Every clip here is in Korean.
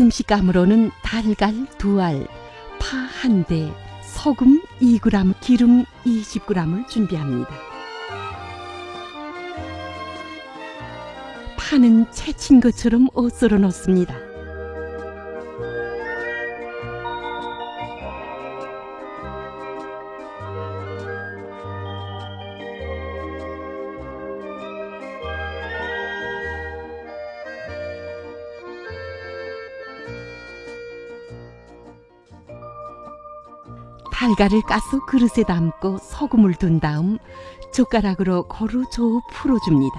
음식감으로는 달걀 두 알, 파 한 대, 소금 2g, 기름 20g을 준비합니다. 파는 채친 것처럼 옷으로 넣습니다. 달걀을 까서 그릇에 담고 소금을 둔 다음 젓가락으로 고루 저어 풀어줍니다.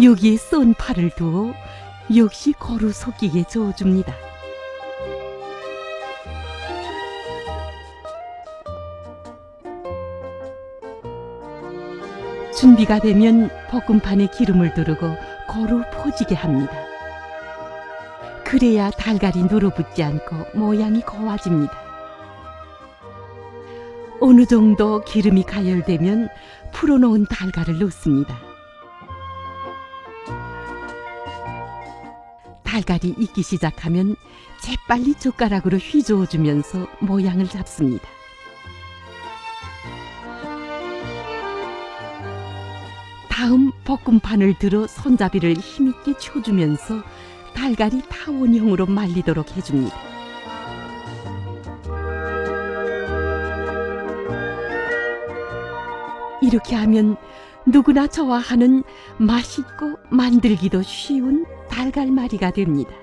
여기에 썬 파를 두어 역시 고루 섞이게 저어줍니다. 준비가 되면 볶음판에 기름을 두르고 고루 퍼지게 합니다. 그래야 달걀이 눌어붙지 않고 모양이 고와집니다. 어느 정도 기름이 가열되면 풀어놓은 달걀을 넣습니다. 달걀이 익기 시작하면 재빨리 젓가락으로 휘저어주면서 모양을 잡습니다. 다음 볶음판을 들어 손잡이를 힘있게 쳐주면서 달걀이 타원형으로 말리도록 해줍니다. 이렇게 하면 누구나 좋아하는 맛있고 만들기도 쉬운 달걀말이가 됩니다.